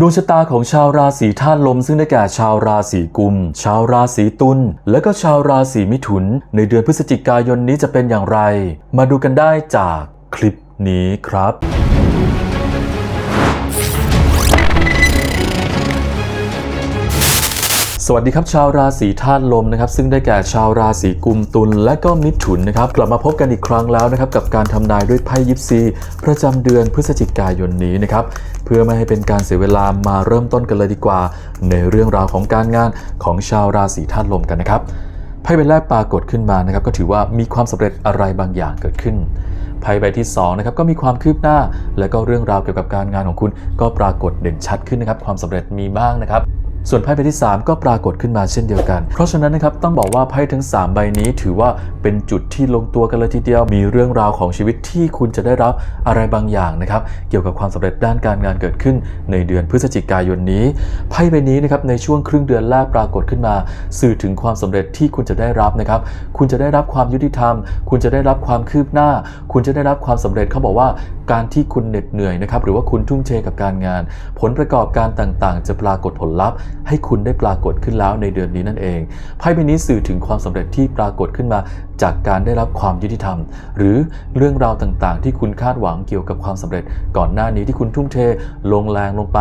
ดวงชะตาของชาวราศีธาตุลมซึ่งได้แก่ชาวราศีกุม ชาวราศีตุลและก็ชาวราศีมิถุน ในเดือนพฤศจิกายนนี้จะเป็นอย่างไร มาดูกันได้จากคลิปนี้ครับ สวัสดีครับชาวราศีธาตุลมนะครับซึ่งได้แก่ชาวราศีกุมตุลและก็มิถุนนะครับกลับมาพบกันอีกครั้งแล้วนะครับกับการทำนายด้วยไพ่ยิปซี ประจำเดือนพฤศจิกายนนี้นะครับเพื่อไม่ให้เป็นการเสียเวลามาเริ่มต้นกันเลยดีกว่า ในเรื่องราวของการงานของชาวราศีธาตุลมกันนะครับไพ่ใบแรกปรากฏขึ้นมานะครับก็ถือว่ามีความสำเร็จอะไรบางอย่างเกิดขึ้นไพ่ใบที่2นะครับก็มีความคืบหน้า และก็เรื่องราวเกี่ยวกับการงานของคุณ ก็ปรากฏเด่นชัดขึ้นนะครับความสำเร็จมีบ้างนะครับ ส่วนไพ่ใบที่ 3 ก็ปรากฏขึ้นมาเช่นเดียวกัน เพราะฉะนั้นนะครับต้องบอกว่าไพ่ทั้ง 3 ใบนี้ถือว่าเป็นจุดที่ลงตัวกันเลยทีเดียว มีเรื่องราวของชีวิตที่คุณจะได้รับอะไรบางอย่างนะครับ เกี่ยวกับความสำเร็จด้านการงานเกิดขึ้นในเดือนพฤศจิกายนนี้ไพ่ใบนี้นะครับในช่วงครึ่งเดือนแรกปรากฏขึ้นมา สื่อถึงความสำเร็จที่คุณจะได้รับนะครับ คุณจะได้รับความยุติธรรม คุณจะได้รับความคืบหน้า คุณจะได้รับความสำเร็จเขาบอกว่าการที่คุณเหน็ดเหนื่อยนะครับหรือว่าคุณทุ่มเทกับการงาน ผลประกอบการต่างๆ จะปรากฏผลลัพธ์ให้คุณได้ปรากฏขึ้นแล้วในเดือนนี้นั่นเอง ไพ่ใบนี้สื่อถึงความสำเร็จที่ปรากฏขึ้นมาจากการได้รับความยุติธรรม หรือเรื่องราวต่างๆ ที่คุณคาดหวังเกี่ยวกับความสำเร็จ ก่อนหน้านี้ที่คุณทุ่มเท ลงแรงลงไป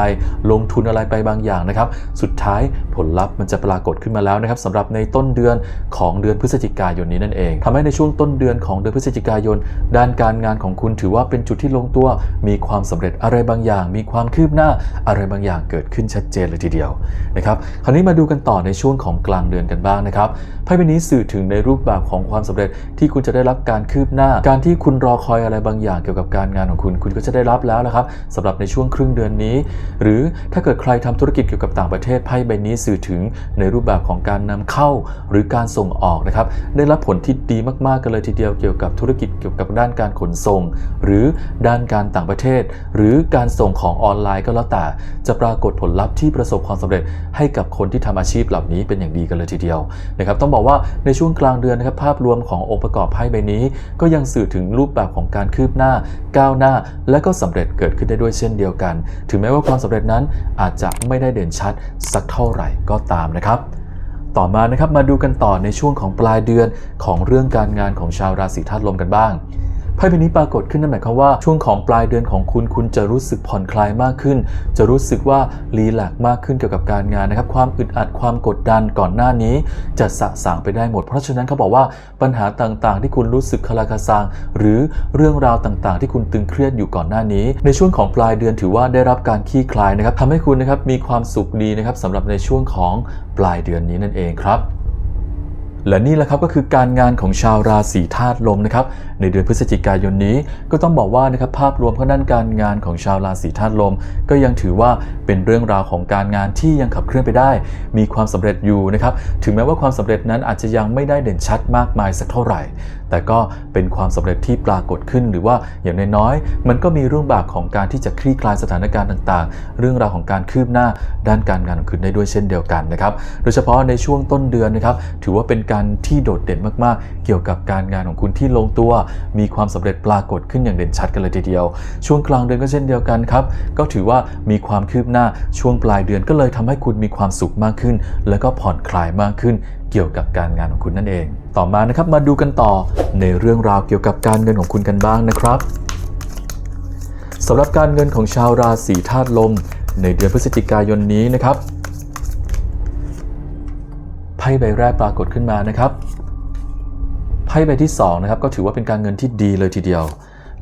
ลงทุนอะไรไปบางอย่างนะครับ สุดท้ายผลลัพธ์มันจะปรากฏขึ้นมาแล้วนะครับสำหรับในต้นเดือนของเดือนพฤศจิกายนนี้นั่นเองทำให้ในช่วงต้นเดือนของเดือนพฤศจิกายน ด้านการงานของคุณถือว่าเป็นจุดที่ลงตัว มีความสำเร็จอะไรบางอย่าง มีความคืบหน้าอะไรบางอย่างเกิดขึ้นชัดเจนเลยทีเดียวนะครับคราวนี้มาดูกันต่อในช่วงของกลางเดือนกันบ้างนะครับไพ่ใบนี้สื่อถึงในรูปแบบของความสำเร็จที่คุณจะได้รับการคืบหน้า การที่คุณรอคอยอะไรบางอย่างเกี่ยวกับการงานของคุณ คุณก็จะได้รับแล้วนะครับสำหรับในช่วงครึ่งเดือนนี้ หรือถ้าเกิดใครทำธุรกิจเกี่ยวกับต่างประเทศไพ่ใบนี้สื่อถึงในรูปแบบของการนำเข้า หรือการส่งออกนะครับได้รับผลที่ดีมากๆกันเลยทีเดียวเกี่ยวกับธุรกิจเกี่ยวกับด้านการขนส่ง หรือด้านการต่างประเทศ หรือการส่งของออนไลน์ก็แล้วแต่จะปรากฏผลลัพธ์ที่ประสบความสำเร็จให้กับคนที่ทำอาชีพเหล่านี้เป็นอย่างดีกันเลยทีเดียวนะครับต้องบอกว่าในช่วงกลางเดือนนะครับภาพรวมขององค์ประกอบไพ่ใบนี้ ก็ยังสื่อถึงรูปแบบของการคืบหน้า ก้าวหน้า และก็สำเร็จเกิดขึ้นได้ด้วยเช่นเดียวกัน ถึงแม้ว่าความสำเร็จนั้นอาจจะไม่ได้เด่นชัดสักเท่าไหร่ก็ตามนะครับต่อมานะครับมาดูกันต่อในช่วงของปลายเดือนของเรื่องการงานของชาวราศีธาตุลมกันบ้าง ไพ่ใบนี้ปรากฏขึ้นนั่นหมายความว่าช่วงของปลายเดือนของคุณคุณจะรู้สึกผ่อนคลายมากขึ้น จะรู้สึกว่ารีแลกซ์มากขึ้นเกี่ยวกับการงานนะครับ ความอึดอัดความกดดันก่อนหน้านี้ จะสะสางไปได้หมด เพราะฉะนั้นเขาบอกว่าปัญหาต่างๆ ที่คุณรู้สึกคลาคาซังหรือเรื่องราวต่างๆ ที่คุณตึงเครียดอยู่ก่อนหน้านี้ ในช่วงของปลายเดือนถือว่าได้รับการคลี่คลายนะครับทำให้คุณนะครับมีความสุขดีนะครับสำหรับในช่วงของปลายเดือนนี้นั่นเองครับ และนี่แหละครับก็คือการงานของชาวราศีธาตุลมนะครับในเดือนพฤศจิกายนนี้ก็ต้องบอกว่านะครับภาพรวมข้องด้านการงานของชาวราศีธาตุลม ก็ยังถือว่าเป็นเรื่องราวของการงานที่ยังขับเคลื่อนไปได้ มีความสำเร็จอยู่นะครับถึงแม้ว่าความสำเร็จนั้นอาจจะยังไม่ได้เด่นชัดมากมายสักเท่าไหร่ แต่ก็เป็นความสำเร็จที่ปรากฏขึ้น หรือว่าอย่างน้อยๆมันก็มีเรื่องแบบของการที่จะคลี่คลายสถานการณ์ต่างๆ เรื่องราวของการคืบหน้าด้านการงานของคุณได้ด้วยเช่นเดียวกันนะครับโดยเฉพาะในช่วงต้นเดือนนะครับถือว่าเป็นการที่โดดเด่นมากๆ เกี่ยวกับการงานของคุณที่ลงตัว มีความสำเร็จปรากฏขึ้นอย่างเด่นชัดกันเลยทีเดียว ช่วงกลางเดือนก็เช่นเดียวกันครับก็ถือว่ามีความคืบหน้าช่วงปลายเดือนก็เลยทำให้คุณมีความสุขมากขึ้น แล้วก็ผ่อนคลายมากขึ้น เกี่ยวกับการงานของคุณนั่นเอง ต่อมานะครับมาดูกันต่อในเรื่องราวเกี่ยวกับการเงินของคุณกันบ้างนะครับสำหรับการเงินของชาวราศีธาตุลม ในเดือนพฤศจิกายนนี้นะครับไพ่ใบแรกปรากฏขึ้นมานะครับไพ่ใบที่2นะครับก็ถือว่าเป็นการเงินที่ดีเลยทีเดียว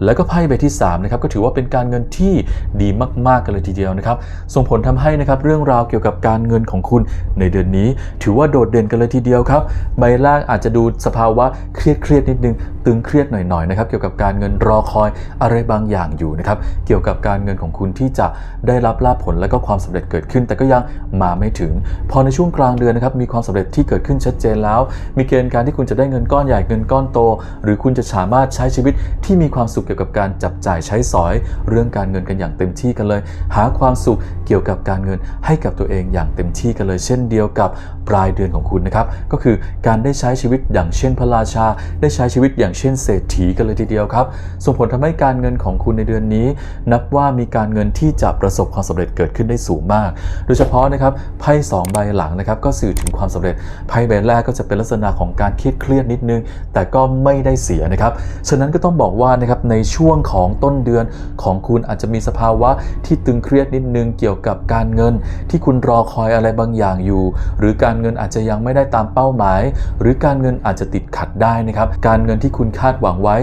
แล้วก็ไพ่ใบที่3นะครับก็ถือว่าเป็นการเงินที่ดีมากๆกันเลยทีเดียวนะครับส่งผลทำให้นะครับเรื่องราวเกี่ยวกับการเงินของคุณในเดือนนี้ ถือว่าโดดเด่นกันเลยทีเดียวครับใบแรกอาจจะดูสภาวะเครียดเครียดๆนิดนึงตึงเครียดหน่อยๆนะครับเกี่ยวกับการเงินรอคอยอะไรบางอย่างอยู่นะครับเกี่ยวกับการเงินของคุณที่จะได้รับลาภผลและก็ความสำเร็จเกิดขึ้น แต่ก็ยังมาไม่ถึง พอในช่วงกลางเดือนนะครับมีความสำเร็จที่เกิดขึ้นชัดเจนแล้ว มีเกณฑ์การที่คุณจะได้เงินก้อนใหญ่เงินก้อนโต หรือคุณจะสามารถใช้ชีวิตที่มีความสุขเกี่ยวกับการจับจ่ายใช้สอย เรื่องการเงินกันอย่างเต็มที่กันเลย หาความสุขเกี่ยวกับการเงินให้กับตัวเองอย่างเต็มที่กันเลย เช่นเดียวกับปลายเดือนของคุณนะครับก็คือการได้ใช้ชีวิตอย่างเช่นพระราชา ได้ใช้ชีวิตอย่างเช่นเศรษฐีกันเลยทีเดียวครับส่งผลทำให้การเงินของคุณในเดือนนี้ นับว่ามีการเงินที่จะประสบความสำเร็จเกิดขึ้นได้สูงมาก โดยเฉพาะนะครับไพ่สองใบหลังนะครับก็สื่อถึงความสำเร็จไพ่ใบแรกก็จะเป็นลักษณะของการเครียดเครียดนิดนึง แต่ก็ไม่ได้เสียนะครับฉะนั้นก็ต้องบอกว่านะครับในช่วงของต้นเดือนของคุณอาจจะมีสภาวะที่ตึงเครียดนิดนึงเกี่ยวกับการเงิน ที่คุณรอคอยอะไรบางอย่างอยู่ หรือการเงินอาจจะยังไม่ได้ตามเป้าหมาย หรือการเงินอาจจะติดขัดได้นะครับ การเงินที่คุณคาดหวังไว้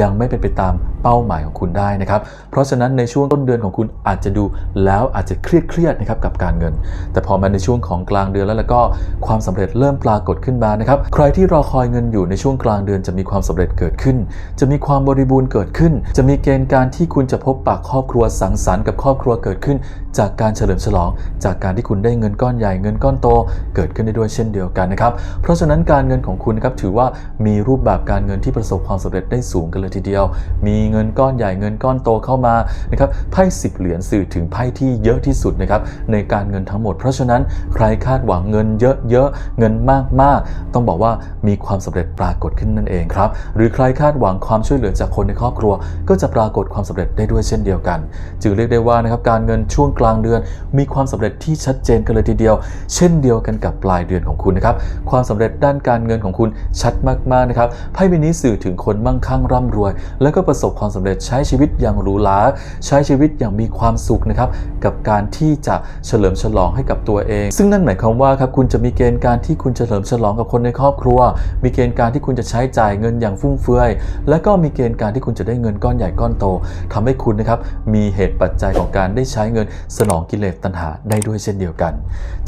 ยังไม่เป็นไปตามเป้าหมายของคุณได้นะครับ เพราะฉะนั้นในช่วงต้นเดือนของคุณอาจจะดูแล้วอาจจะเครียดเครียดๆนะครับกับการเงิน แต่พอมาในช่วงของกลางเดือนแล้วแล้วก็ความสำเร็จเริ่มปรากฏขึ้นมานะครับ ใครที่รอคอยเงินอยู่ในช่วงกลางเดือนจะมีความสำเร็จเกิดขึ้น จะมีความบริบูรณ์เกิดขึ้นจะมีเกณฑ์การที่คุณจะพบปะครอบครัวสังสรรค์กับครอบครัวเกิดขึ้น จากการเฉลิมฉลอง จากการที่คุณได้เงินก้อนใหญ่เงินก้อนโต เกิดขึ้นได้ด้วยเช่นเดียวกันนะครับ เพราะฉะนั้นการเงินของคุณนะครับถือว่ามีรูปแบบการเงินที่ประสบความสำเร็จได้สูงกันเลยทีเดียว มีเงินก้อนใหญ่เงินก้อนโตเข้ามานะครับไพ่สิบเหรียญสื่อถึงไพ่ที่เยอะที่สุดนะครับในการเงินทั้งหมด เพราะฉะนั้นใครคาดหวังเงินเยอะๆเงินมากๆ ต้องบอกว่ามีความสำเร็จปรากฏขึ้นนั่นเองครับหรือใครคาดหวังความช่วยเหลือจากคนในครอบครัวก็จะปรากฏความสำเร็จได้ด้วยเช่นเดียวกัน จึงเรียกได้ว่านะครับการเงินช่วงกลางเดือน มีความสำเร็จที่ชัดเจนกันเลยทีเดียว เช่นเดียวกันกับปลายเดือนของคุณนะครับความสำเร็จด้านการเงินของคุณชัดมากๆนะครับไพ่ใบนี้สื่อถึงคนมั่งคั่งร่ำรวย แล้วก็ประสบความสำเร็จใช้ชีวิตอย่างหรูหราใช้ชีวิตอย่างมีความสุขนะครับกับการที่จะเฉลิมฉลองให้กับตัวเอง ซึ่งนั่นหมายความว่าครับคุณจะมีเกณฑ์การที่คุณเฉลิมฉลองกับคนในครอบครัว มีเกณฑ์การที่คุณจะใช้จ่ายเงินอย่างฟุ่มเฟือย และก็มีเกณฑ์การที่คุณจะได้เงินก้อนใหญ่ก้อนโตทำให้คุณนะครับมีเหตุปัจจัยของการได้ใช้เงินสนองกิเลสตัณหาได้ด้วยเช่นเดียวกัน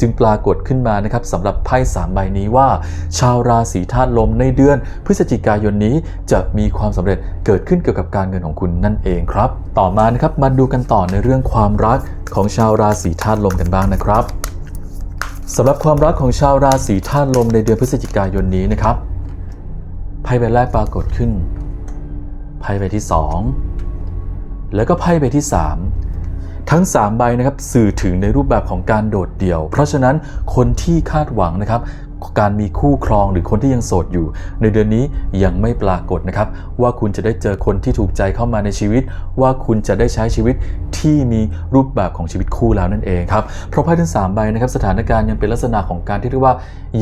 จึงปรากฏขึ้นมานะครับสำหรับไพ่สามใบนี้ว่า ชาวราศีธาตุลมในเดือน พฤศจิกายนนี้จะมีความสำเร็จเกิดขึ้นเกี่ยวกับการเงินของคุณนั่นเองครับ ต่อมานะครับมาดูกันต่อในเรื่องความรักของชาวราศีธาตุลมกันบ้างนะครับสำหรับความรักของชาวราศีธาตุลมในเดือนพฤศจิกายนนี้นะครับไพ่ใบแรกปรากฏขึ้น พ่ใบที่สองแล้วก็ไพ่ใบที่สามทั้ง 3 ใบนะครับสื่อถึงในรูปแบบของการโดดเดี่ยว เพราะฉะนั้นคนที่คาดหวังนะครับ การมีคู่ครองหรือคนที่ยังโสดอยู่ ในเดือนนี้ยังไม่ปรากฏนะครับ ว่าคุณจะได้เจอคนที่ถูกใจเข้ามาในชีวิต ว่าคุณจะได้ใช้ชีวิตที่มีรูปแบบของชีวิตคู่แล้วนั่นเองครับเพราะไพ่ทั้งสามใบนะครับสถานการณ์ยังเป็นลักษณะของการที่เรียกว่า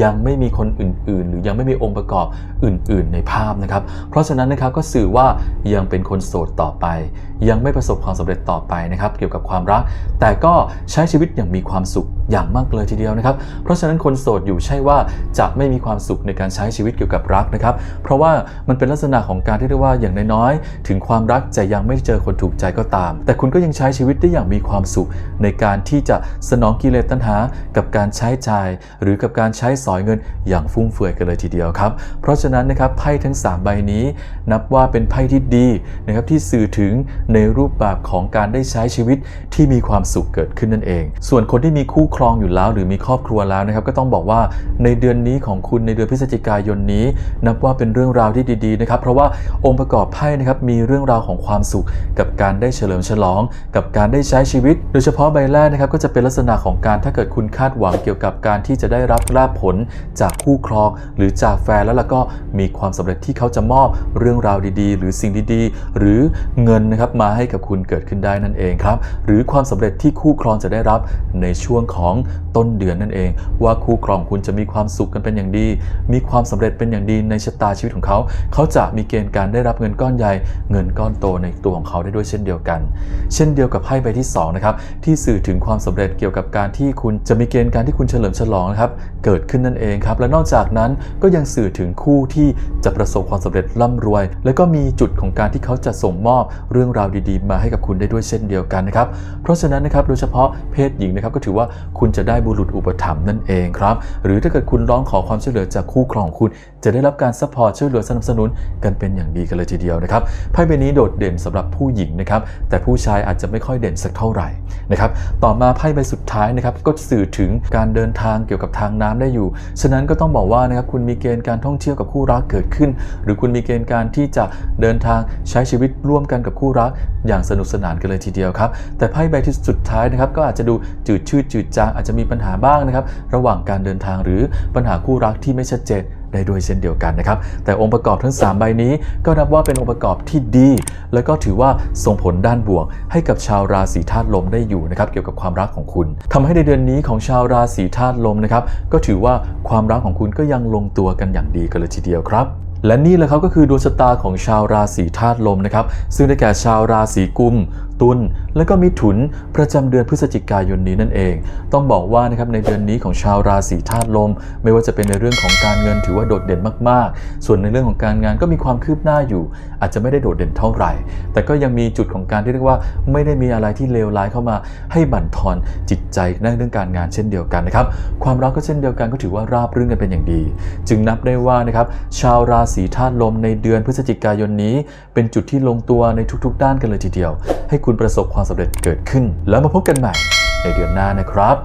ยังไม่มีคนอื่น ๆ หรือยังไม่มีองค์ประกอบอื่น ๆ ในภาพนะครับ เพราะฉะนั้นนะครับก็สื่อว่ายังเป็นคนโสดต่อไป ยังไม่ประสบความสำเร็จต่อไปนะครับ เกี่ยวกับความรัก แต่ก็ใช้ชีวิตอย่างมีความสุขอย่างมากเลยทีเดียวนะครับ เพราะฉะนั้นคนโสดอยู่ใช่ว่าจะไม่มีความสุขในการใช้ชีวิตเกี่ยวกับรักนะครับ เพราะว่ามันเป็นลักษณะของการที่เรียกว่าอย่างน้อยๆ ถึงความรักจะยังไม่เจอคนถูกใจก็ตาม แต่คุณก็ยังใช้ชีวิตได้อย่างมีความสุข ในการที่จะสนองกิเลสตัณหา กับการใช้จ่าย หรือกับการใช้สอยเงินอย่างฟุ่มเฟือยกันเลยทีเดียวครับ เพราะฉะนั้นนะครับไพ่ทั้ง 3 ใบนี้ นับว่าเป็นไพ่ที่ดีนะครับที่สื่อถึงในรูปแบบของการได้ใช้ชีวิตที่มีความสุขเกิดขึ้นนั่นเอง ส่วนคนที่มีคู่ครองอยู่แล้ว หรือมีครอบครัวแล้วนะครับก็ต้องบอกว่าในเดือนนี้ของคุณในเดือนพฤศจิกายนนี้ นับว่าเป็นเรื่องราวที่ดีๆนะครับเพราะว่าองค์ประกอบไพ่นะครับมีเรื่องราวของความสุข กับการได้เฉลิมฉลอง กับการได้ใช้ชีวิต โดยเฉพาะใบแรกนะครับก็จะเป็นลักษณะของการถ้าเกิดคุณคาดหวังเกี่ยวกับการที่จะได้รับลาภผลจากคู่ครอง หรือจากแฟนแล้วล่ะก็มีความสำเร็จที่เขาจะมอบเรื่องราวดีๆ หรือสิ่งดีๆ หรือเงินนะครับมาให้กับคุณเกิดขึ้นได้นั่นเองครับหรือความสำเร็จที่คู่ครองจะได้รับในช่วงของต้นเดือนนั่นเอง ว่าคู่ครองคุณจะมีความสุขกันเป็นอย่างดี มีความสำเร็จเป็นอย่างดีในชะตาชีวิตของเขา เขาจะมีเกณฑ์การได้รับเงินก้อนใหญ่ เงินก้อนโตในตัวของเขาได้ด้วยเช่นเดียวกัน เช่นเดียวกับไพ่ใบที่สองนะครับที่สื่อถึงความสำเร็จเกี่ยวกับการที่คุณจะมีเกณฑ์การที่คุณเฉลิมฉลองนะครับเกิดขึ้นนั่นเองครับและนอกจากนั้นก็ยังสื่อถึงคู่ที่จะประสบความสำเร็จร่ำรวย และก็มีจุดของการที่เขาจะส่งมอบเรื่องราวดีๆ มาให้กับคุณได้ด้วยเช่นเดียวกันนะครับเพราะฉะนั้นนะครับโดยเฉพาะเพศหญิงนะครับก็ถือว่าคุณจะได้บุรุษอุปถัมภ์นั่นเองครับหรือถ้าเกิดคุณร้องขอความช่วยเหลือจากคู่ครองคุณ จะได้รับการซัพพอร์ตช่วยเหลือสนับสนุนกันเป็นอย่างดีกันเลยทีเดียวนะครับไพ่ใบนี้โดดเด่นสำหรับผู้หญิงนะครับแต่ผู้ชายอาจจะไม่ค่อยเด่นสักเท่าไหร่นะครับต่อมาไพ่ใบสุดท้ายนะครับก็สื่อถึงการเดินทางเกี่ยวกับทางน้ำได้อยู่ ฉะนั้นก็ต้องบอกว่านะครับคุณมีเกณฑ์การท่องเที่ยวกับคู่รักเกิดขึ้น หรือคุณมีเกณฑ์การที่จะเดินทางใช้ชีวิตร่วมกันกับคู่รัก อย่างสนุกสนานกันเลยทีเดียวครับแต่ไพ่ใบที่สุดท้ายนะครับก็อาจจะดูจืดชืดจืดจางอาจจะมีปัญหาบ้างนะครับระหว่างการเดินทางหรือปัญหาคู่รักที่ไม่ชัดเจนได้ด้วยเช่นเดียวกันนะครับ แต่องค์ประกอบทั้ง 3 ใบนี้ ก็นับว่าเป็นองค์ประกอบที่ดี แล้วก็ถือว่าส่งผลด้านบวก ให้กับชาวราศีธาตุลมได้อยู่นะครับเกี่ยวกับความรักของคุณทำให้ในเดือนนี้ของชาวราศีธาตุลมนะครับก็ถือว่าความรักของคุณก็ยังลงตัวกันอย่างดีกันเลยทีเดียวครับและนี่แหละครับก็คือดวงชะตาของชาวราศีธาตุลมนะครับ ซึ่งได้แก่ชาวราศีกุมตุลและก็มิถุนประจำเดือนพฤศจิกายนนี้นั่นเอง ต้องบอกว่านะครับในเดือนนี้ของชาวราศีธาตุลม ไม่ว่าจะเป็นในเรื่องของการเงินถือว่าโดดเด่นมากๆ ส่วนในเรื่องของการงานก็มีความคืบหน้าอยู่ อาจจะไม่ได้โดดเด่นเท่าไหร่ แต่ก็ยังมีจุดของการที่เรียกว่า ไม่ได้มีอะไรที่เลวร้ายเข้ามา ให้บั่นทอนจิตใจในเรื่องการงานเช่นเดียวกันนะครับความรักก็เช่นเดียวกันก็ถือว่าราบรื่นกันเป็นอย่างดี จึงนับได้ว่านะครับชาวราศีธาตุลมในเดือนพฤศจิกายนนี้ เป็นจุดที่ลงตัวในทุก ๆ ด้านกันเลยทีเดียว ให้คุณประสบความสำเร็จเกิดขึ้น แล้วมาพบกันใหม่ในเดือนหน้านะครับ